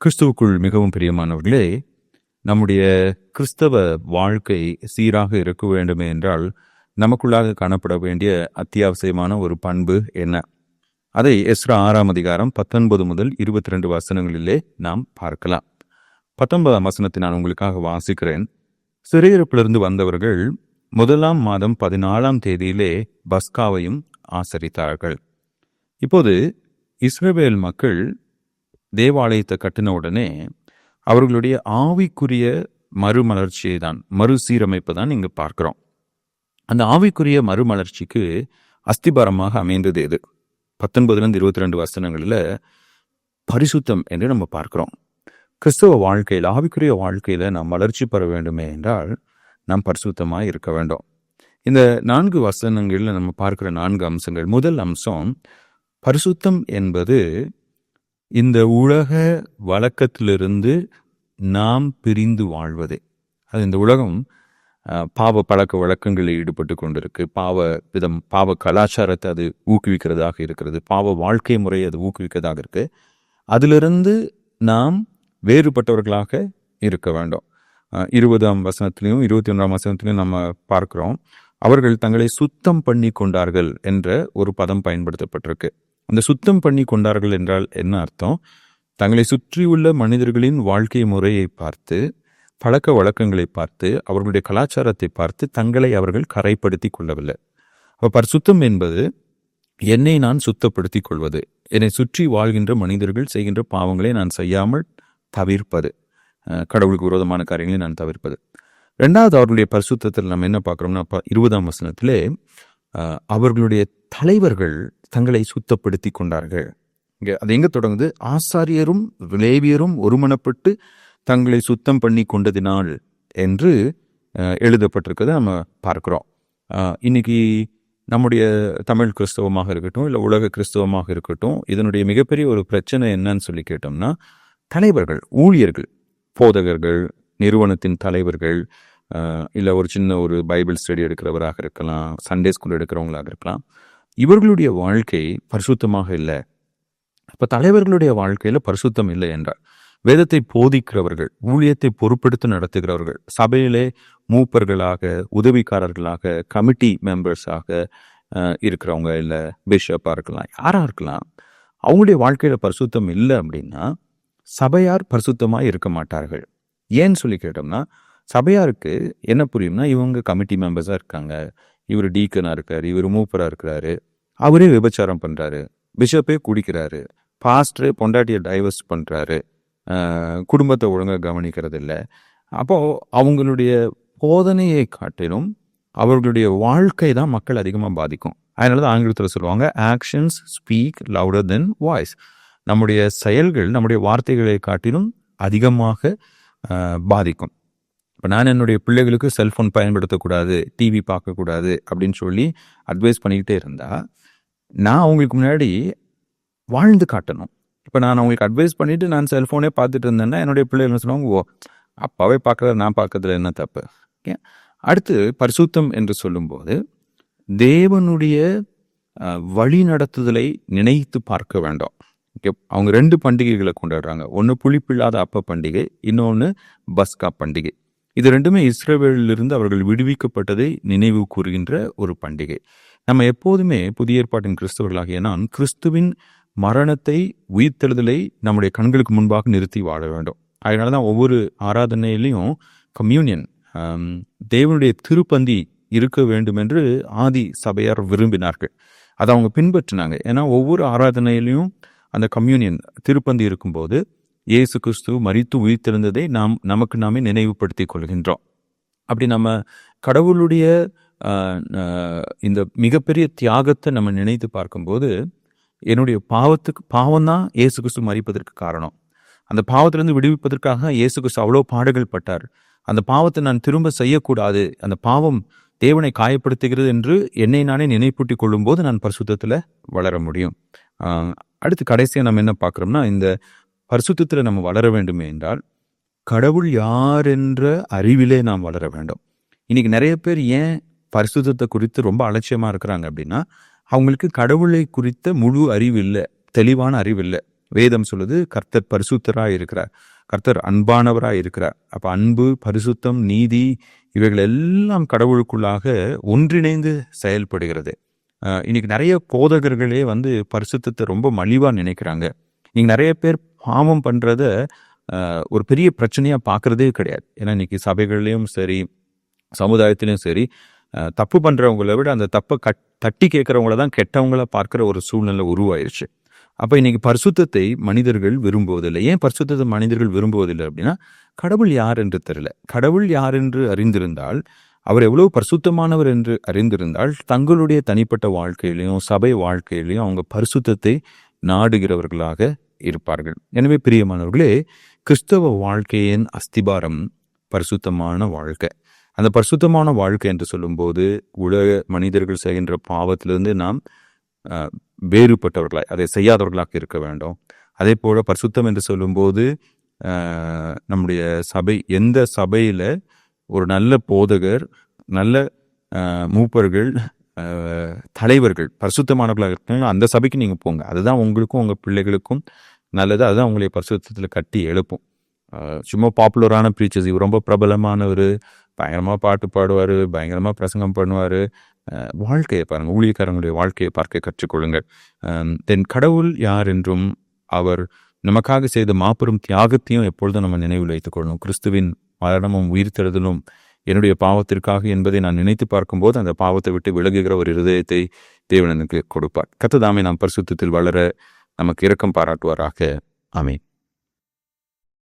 கிறிஸ்துவுக்குள் மிகவும் பிரியமானவர்களே நம்முடைய கிறிஸ்தவ வாழ்க்கை சீராக இருக்க வேண்டுமே என்றால் நமக்குள்ளாக காணப்பட வேண்டிய அத்தியாவசியமான ஒரு பண்பு என்ன? அதை எஸ்ரா ஆறாம் அதிகாரம் பத்தொன்பது முதல் இருபத்தி ரெண்டு வசனங்களிலே நாம் பார்க்கலாம். பத்தொன்பதாம் வசனத்தை நான் உங்களுக்காக வாசிக்கிறேன். சிறையிருப்பிலிருந்து வந்தவர்கள் முதலாம் மாதம் பதினாலாம் தேதியிலே பஸ்காவையும் ஆசரித்தார்கள். இப்போது இஸ்ரேவேல் மக்கள் தேவாலயத்தை கட்டின உடனே அவர்களுடைய ஆவிக்குரிய மறுமலர்ச்சியை தான் மறுசீரமைப்பு தான் இங்கே பார்க்குறோம். அந்த ஆவிக்குரிய மறுமலர்ச்சிக்கு அஸ்திபாரமாக அமைந்தது எது? பத்தொன்பதுலேருந்து இருபத்தி ரெண்டு வசனங்களில் பரிசுத்தம் என்று நம்ம பார்க்குறோம். கிறிஸ்தவ வாழ்க்கையில் ஆவிக்குரிய வாழ்க்கையில் நாம் வளர்ச்சி பெற வேண்டுமே என்றால் நாம் பரிசுத்தமாக இருக்க வேண்டும். இந்த நான்கு வசனங்களில் நம்ம பார்க்கிற நான்கு அம்சங்கள். முதல் அம்சம் பரிசுத்தம் என்பது இந்த உலக வழக்கத்திலிருந்து நாம் பிரிந்து வாழ்வதே. அது இந்த உலகம் பாவ பழக்க வழக்கங்களில் ஈடுபட்டு கொண்டிருக்கு. பாவ விதம் பாவ கலாச்சாரத்தை அது ஊக்குவிக்கிறதாக இருக்கிறது. பாவ வாழ்க்கை முறையை அது ஊக்குவிக்கிறதாக இருக்கு. அதிலிருந்து நாம் வேறுபட்டவர்களாக இருக்க வேண்டும். இருபதாம் வசனத்திலையும் இருபத்தி ஒன்றாம் வசனத்திலையும் நம்ம பார்க்குறோம். அவர்கள் தங்களை சுத்தம் பண்ணி கொண்டார்கள் என்ற ஒரு பதம் பயன்படுத்தப்பட்டிருக்கு. அந்த சுத்தம் பண்ணி கொண்டார்கள் என்றால் என்ன அர்த்தம்? தங்களை சுற்றியுள்ள மனிதர்களின் வாழ்க்கை முறையை பார்த்து பழக்க வழக்கங்களை பார்த்து அவர்களுடைய கலாச்சாரத்தை பார்த்து தங்களை அவர்கள் கரைப்படுத்தி கொள்ளவில்லை. அப்போ பரிசுத்தம் என்பது என்னை நான் சுத்தப்படுத்தி கொள்வது என்னை சுற்றி வாழ்கின்ற மனிதர்கள் செய்கின்ற பாவங்களை நான் செய்யாமல் தவிர்ப்பது கடவுளுக்கு விரோதமான காரியங்களை நான் தவிர்ப்பது. ரெண்டாவது அவர்களுடைய பரிசுத்தத்தில் நம்ம என்ன பார்க்குறோம்னா இருபதாம் வசனத்திலே அவர்களுடைய தலைவர்கள் தங்களை சுத்தப்படுத்தி கொண்டார்கள். இங்கே அது எங்கே தொடங்குது? ஆசாரியரும் லேவியரும் ஒருமனப்பட்டு தங்களை சுத்தம் பண்ணி கொண்டதினால் என்று எழுதப்பட்டிருக்கிறத நம்ம பார்க்குறோம். இன்னைக்கு நம்முடைய தமிழ் கிறிஸ்தவமாக இருக்கட்டும் இல்லை உலக கிறிஸ்தவமாக இருக்கட்டும் இதனுடைய மிகப்பெரிய ஒரு பிரச்சனை என்னன்னு சொல்லி கேட்டோம்னா தலைவர்கள் ஊழியர்கள் போதகர்கள் நிறுவனத்தின் தலைவர்கள் இல்லை ஒரு சின்ன ஒரு பைபிள் ஸ்டடி எடுக்கிறவராக இருக்கலாம் சண்டே ஸ்கூல் எடுக்கிறவங்களாக இருக்கலாம் இவர்களுடைய வாழ்க்கை பரிசுத்தமாக இல்லை. இப்போ தலைவர்களுடைய வாழ்க்கையில் பரிசுத்தம் இல்லை என்றால் வேதத்தை போதிக்கிறவர்கள் ஊழியத்தை பொறுப்பெடுத்து நடத்துகிறவர்கள் சபையிலே மூப்பர்களாக உதவிக்காரர்களாக கமிட்டி மெம்பர்ஸாக இருக்கிறவங்க இல்லை பிஷப்பாக இருக்கலாம் யாராக இருக்கலாம் அவங்களுடைய வாழ்க்கையில் பரிசுத்தம் இல்லை அப்படின்னா சபையார் பரிசுத்தமாக இருக்க மாட்டார்கள். ஏன்னு சொல்லி கேட்டோம்னா சபையாருக்கு என்ன புரியும்னா இவங்க கமிட்டி மெம்பர்ஸாக இருக்காங்க இவர் டீக்கனாக இருக்கார் இவர் மூப்பராக இருக்கிறாரு அவரே விபச்சாரம் பண்ணுறாரு பிஷப்பே குடிக்கிறாரு. பாஸ்டர் பொண்டாட்டியை டைவர்ஸ் பண்ணுறாரு குடும்பத்தை ஒழுங்காக கவனிக்கிறது இல்லை அப்போது அவங்களுடைய போதனையை காட்டிலும் அவர்களுடைய வாழ்க்கை தான் மக்கள் அதிகமாக பாதிக்கும். அதனால தான் ஆங்கிலத்தில் சொல்லுவாங்க actions speak louder than voice நம்முடைய செயல்கள் நம்முடைய வார்த்தைகளை காட்டிலும் அதிகமாக பாதிக்கும். இப்போ நான் என்னுடைய பிள்ளைகளுக்கு செல்ஃபோன் பயன்படுத்தக்கூடாது டிவி பார்க்கக்கூடாது அப்படின்னு சொல்லி அட்வைஸ் பண்ணிக்கிட்டே இருந்தால் நான் அவங்களுக்கு முன்னாடி வாழ்ந்து காட்டணும். இப்போ நான் அவங்களுக்கு அட்வைஸ் பண்ணிட்டு நான் செல்ஃபோனே பார்த்துட்டு இருந்தேன்னா என்னுடைய பிள்ளைகள் என்ன சொல்லுவாங்க ஓ அப்பாவே பார்க்கறத நான் பார்க்கறதுல என்ன தப்பு? ஓகே? அடுத்து பரிசுத்தம் என்று சொல்லும்போது தேவனுடைய வழி நடத்துதலை நினைத்து பார்க்க வேண்டும். ஓகே? அவங்க ரெண்டு பண்டிகைகளை கொண்டாடுறாங்க. ஒன்று புளிப்பில்லாத அப்ப பண்டிகை இன்னொன்று பஸ்கா பண்டிகை. இது ரெண்டுமே இஸ்ரேவேலிலிருந்து அவர்கள் விடுவிக்கப்பட்டதை நினைவு கூறுகின்ற ஒரு பண்டிகை. நம்ம எப்போதுமே புதிய ஏற்பாட்டின் கிறிஸ்தவர்களாகிய நான் கிறிஸ்துவின் மரணத்தை உயிர்த்தெழுதலை நம்முடைய கண்களுக்கு முன்பாக நிறுத்தி வாழ வேண்டும். அதனால தான் ஒவ்வொரு ஆராதனையிலையும் கம்யூனியன் தேவனுடைய திருப்பந்தி இருக்க வேண்டும் என்று ஆதி சபையார் விரும்பினார்கள். அதை அவங்க பின்பற்றினாங்க. ஏன்னா ஒவ்வொரு ஆராதனையிலையும் அந்த கம்யூனியன் திருப்பந்தி இருக்கும்போது இயேசு கிறிஸ்து மறித்து உயிர்த்தெழுந்ததை நாம் நமக்கு நாமே நினைவுபடுத்தி கொள்கின்றோம். அப்படி நம்ம கடவுளுடைய இந்த மிகப்பெரிய தியாகத்தை நம்ம நினைத்து பார்க்கும்போது என்னுடைய பாவத்துக்கு பாவம் தான் இயேசு கிறிஸ்து மறிப்பதற்கு காரணம். அந்த பாவத்திலிருந்து விடுவிப்பதற்காக இயேசு கிறிஸ்து அவ்வளோ பாடுகள் பட்டார். அந்த பாவத்தை நான் திரும்ப செய்யக்கூடாது. அந்த பாவம் தேவனை காயப்படுத்துகிறது என்று என்னை நானே நினைப்பூட்டி கொள்ளும்போது நான் பரிசுத்தத்தில் வளர முடியும். அடுத்து கடைசியாக நம்ம என்ன பார்க்குறோம்னா இந்த பரிசுத்தத்தில் நம்ம வளர வேண்டுமே என்றால் கடவுள் யார் என்ற அறிவிலே நாம் வளர வேண்டும். இன்னைக்கு நிறைய பேர் ஏன் பரிசுத்தத்தை குறித்து ரொம்ப அலட்சியமாக இருக்கிறாங்க அப்படின்னா அவங்களுக்கு கடவுளை குறித்த முழு அறிவு இல்லை தெளிவான அறிவு இல்லை வேதம் சொல்லுது கர்த்தர் பரிசுத்தராக இருக்கிறார் கர்த்தர் அன்பானவராக இருக்கிறார். அப்போ அன்பு பரிசுத்தம் நீதி இவைகள் எல்லாம் கடவுளுக்குள்ளாக ஒன்றிணைந்து செயல்படுகிறது. இன்னைக்கு நிறைய போதகர்களே வந்து பரிசுத்தத்தை ரொம்ப மலிவாக நினைக்கிறாங்க. நீங்க நிறைய பேர் பாவம் பண்ணுறத ஒரு பெரிய பிரச்சனையாக பார்க்குறதே கிடையாது. ஏன்னா இன்றைக்கி சபைகள்லேயும் சரி சமுதாயத்திலையும் சரி தப்பு பண்ணுறவங்கள விட அந்த தப்பை கட் தட்டி கேட்குறவங்கள தான் கெட்டவங்கள பார்க்குற ஒரு சூழ்நிலை உருவாயிருச்சு. அப்போ இன்றைக்கி பரிசுத்தத்தை மனிதர்கள் விரும்புவதில்லை. ஏன் பரிசுத்தத்தை மனிதர்கள் விரும்புவதில்லை அப்படின்னா கடவுள் யார் என்று தெரில கடவுள் யார் என்று அறிந்திருந்தால் அவர் எவ்வளவு பரிசுத்தமானவர் என்று அறிந்திருந்தால் தங்களுடைய தனிப்பட்ட வாழ்க்கையிலையும் சபை வாழ்க்கையிலையும் அவங்க பரிசுத்தத்தை நாடுகிறவர்களாக இருப்பார்கள். எனவே பிரியமானவர்களே கிறிஸ்தவ வாழ்க்கையின் அஸ்திபாரம் பரிசுத்தமான வாழ்க்கை. அந்த பரிசுத்தமான வாழ்க்கை என்று சொல்லும்போது உலக மனிதர்கள் செய்கின்ற பாவத்திலிருந்து நாம் அஹ், வேறுபட்டவர்களாய் அதை செய்யாதவர்களாக இருக்க வேண்டும். அதே போல் பரிசுத்தம் என்று சொல்லும்போது நம்முடைய சபை எந்த சபையில் ஒரு நல்ல போதகர் நல்ல மூப்பர்கள் தலைவர்கள் பரிசுத்தமானவர்களாக இருக்காங்க அந்த சபைக்கு நீங்கள் போங்க. அதுதான் உங்களுக்கும் உங்கள் பிள்ளைகளுக்கும் நல்லது. அதுதான் உங்களை பரிசுத்தத்தில் கட்டி எழுப்பும். சும்மா பாப்புலரான ப்ரீச்சர்ஸ் இவர் ரொம்ப பிரபலமானவர். பயங்கரமாக பாட்டு பாடுவார். பயங்கரமாக பிரசங்கம் பண்ணுவார். வாழ்க்கையை பாருங்க. ஊழியக்காரங்களுடைய வாழ்க்கையை பார்க்க கற்றுக்கொள்ளுங்கள். தென் கடவுள் யார் என்றும் அவர் நமக்காக செய்த மாபெரும் தியாகத்தையும் எப்பொழுதும் நம்ம நினைவில் வைத்துக் கொள்ளணும். கிறிஸ்துவின் மரணமும் உயிர்த்தெழுதலும் என்னுடைய பாவத்திற்காக என்பதை நான் நினைத்து பார்க்கும்போது அந்த பாவத்தை விட்டு விலகுகிற ஒரு இருதயத்தை தேவன் எனக்கு கொடுப்பார். கத்ததாமே நாம் பரிசுத்தத்தில் வளர நமக்கு இரக்கம் பாராட்டுவாராக. ஆமென்.